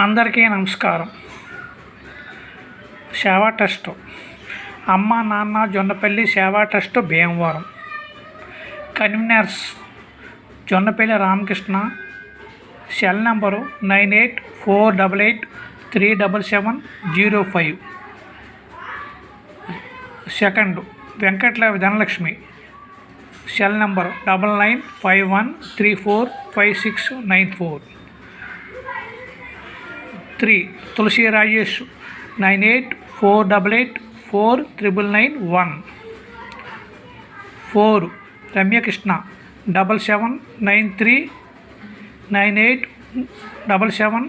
అందరికీ నమస్కారం. సేవా ట్రస్ట్. అమ్మ నాన్న Jonnapalli Seva trust Bhimavaram. Convenors Jonnapalli Ramakrishna. Cell number nine eight four double eight three double seven zero five. Second Venkatla Dhanalakshmi. Cell number double nine five one three four five six nine four. Three Tulasi Rajesh nine eight four double eight four triple nine one. Four Ramyakrishna double seven nine three nine eight double seven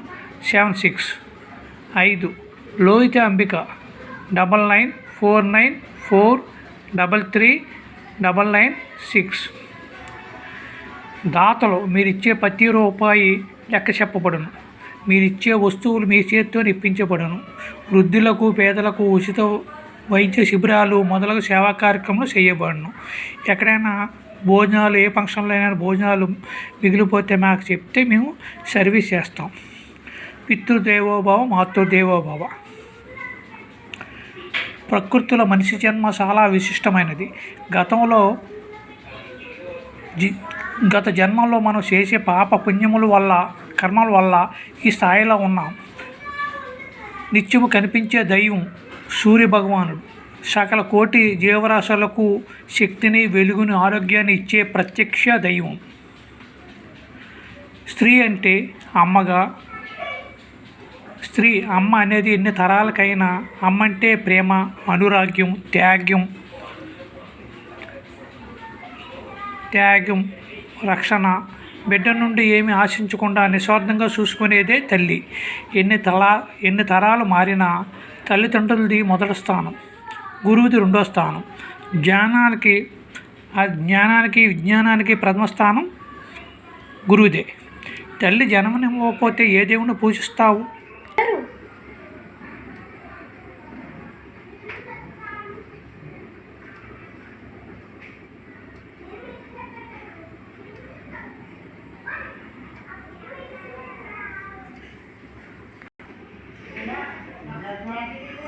seven six. ఐదు Lohitha Ambika double nine four nine four double three double nine six. దాతలు మీరిచ్చే ప్రతి రూపాయి లెక్క చెప్పబడును. మీరిచ్చే వస్తువులు మీ చేతితో ఇప్పించబడను వృద్ధులకు పేదలకు ఉచిత వైద్య శిబిరాలు మొదలగు సేవా కార్యక్రమాలు చేయబడును. ఎక్కడైనా భోజనాలు ఏ ఫంక్షన్లో అయినా భోజనాలు మిగిలిపోతే మాకు చెప్తే మేము సర్వీస్ చేస్తాం. పితృదేవోభవ మాతృదేవోభవ. ప్రకృతిలో మనిషి జన్మ చాలా విశిష్టమైనది. గతంలో జి గత జన్మలో మనం చేసే పాప పుణ్యముల వల్ల కర్మల వల్ల ఈ స్థాయిలో ఉన్నాం నిత్యము కనిపించే దైవం సూర్య భగవానుడు సకల కోటి జీవరాశులకు శక్తిని వెలుగుని ఆరోగ్యాన్ని ఇచ్చే ప్రత్యక్ష దైవం. స్త్రీ అంటే అమ్మగా. స్త్రీ అమ్మ అనేది ఎన్ని తరాలకైనా అమ్మ అంటే ప్రేమ అనురాగ్యం త్యాగ్యం త్యాగం రక్షణ బిడ్డ నుండి ఏమి ఆశించకుండా నిస్వార్థంగా చూసుకునేదే తల్లి. ఎన్ని తలా ఎన్ని తరాలు మారినా తల్లిదండ్రులది మొదటి స్థానం గురువుది రెండో స్థానం. జ్ఞానానికి ఆ జ్ఞానానికి విజ్ఞానానికి ప్రథమ స్థానం గురువుదే. తల్లి జన్మనివ్వకపోతే ఏ దేవుని పూజిస్తావు?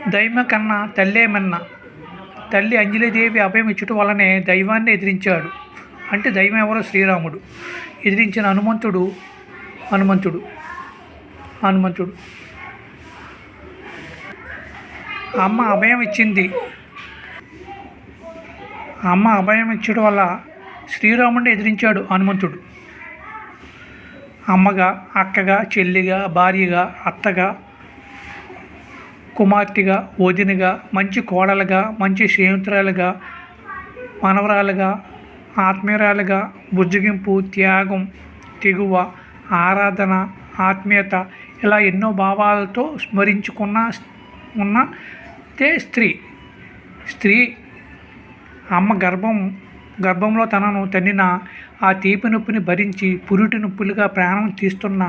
దైవ కన్నా తల్లేమన్న. తల్లి అంజలిదేవి అభయం ఇచ్చుట వలనే దైవాన్ని ఎదిరించాడు. అంటే దైవం ఎవరో? శ్రీరాముడు. ఎదిరించిన హనుమంతుడు హనుమంతుడు హనుమంతుడు. అమ్మ అభయం ఇచ్చింది. అమ్మ అభయం ఇచ్చడం వల్ల శ్రీరాముడిని ఎదిరించాడు హనుమంతుడు. అమ్మగా అక్కగా చెల్లిగా భార్యగా అత్తగా కుమార్తెగా వదినగా మంచి కోడలుగా మంచి స్నేహితురాలుగా మనవరాలుగా ఆత్మీయురాలుగా బుజ్జగింపు త్యాగం తెగువ ఆరాధన ఆత్మీయత ఇలా ఎన్నో భావాలతో స్మరించుకున్న ఉన్న తే స్త్రీ. స్త్రీ అమ్మ గర్భం గర్భంలో తనను తన్నిన ఆ తీపి నొప్పిని భరించి పురిటి నొప్పులుగా ప్రాణం తీస్తున్న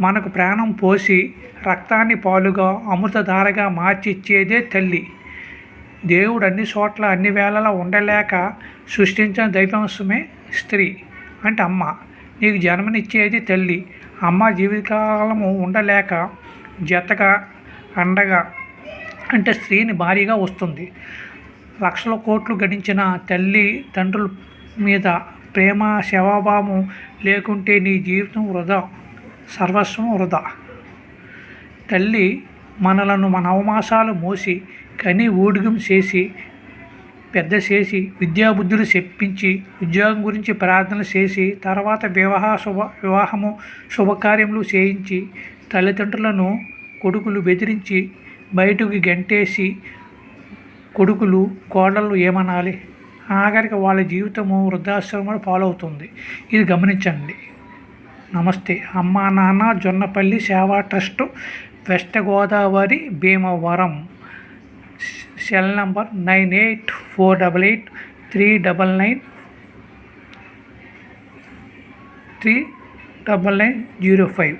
మనకు ప్రాణం పోసి రక్తాన్ని పాలుగా అమృతధారగా మార్చిచ్చేదే తల్లి. దేవుడు అన్ని చోట్ల అన్ని వేళలా ఉండలేక సృష్టించిన దైవాంశమే స్త్రీ అంటే అమ్మ. నీకు జన్మనిచ్చేది తల్లి. అమ్మ జీవితకాలము ఉండలేక జతగా అండగా అంటే స్త్రీని భారీగా వస్తుంది. లక్షల కోట్లు గడించిన తల్లి తండ్రుల మీద ప్రేమ శవాభావం లేకుంటే నీ జీవితం వృధా. సర్వస్వం వృధా. తల్లి మనలను మన అవమాసాలు మోసి కని ఊడిగం చేసి పెద్ద చేసి విద్యాబుద్ధులు చెప్పించి ఉద్యోగం గురించి ప్రార్థన చేసి తర్వాత వివాహ శుభ వివాహము శుభకార్యములు చేయించి తల్లిదండ్రులను కొడుకులు బెదిరించి బయటకు గంటేసి కొడుకులు కోడళ్ళు ఏమనాలి? ఆఖరికి వాళ్ళ జీవితము వృద్ధాశ్రమం పాలవుతుంది. ఇది గమనించండి. నమస్తే. అమ్మా నాన్న Jonnapalli Seva trust west Godavari Bhimavaram. Cell number nine eight four double eight three double nine three double nine zero five.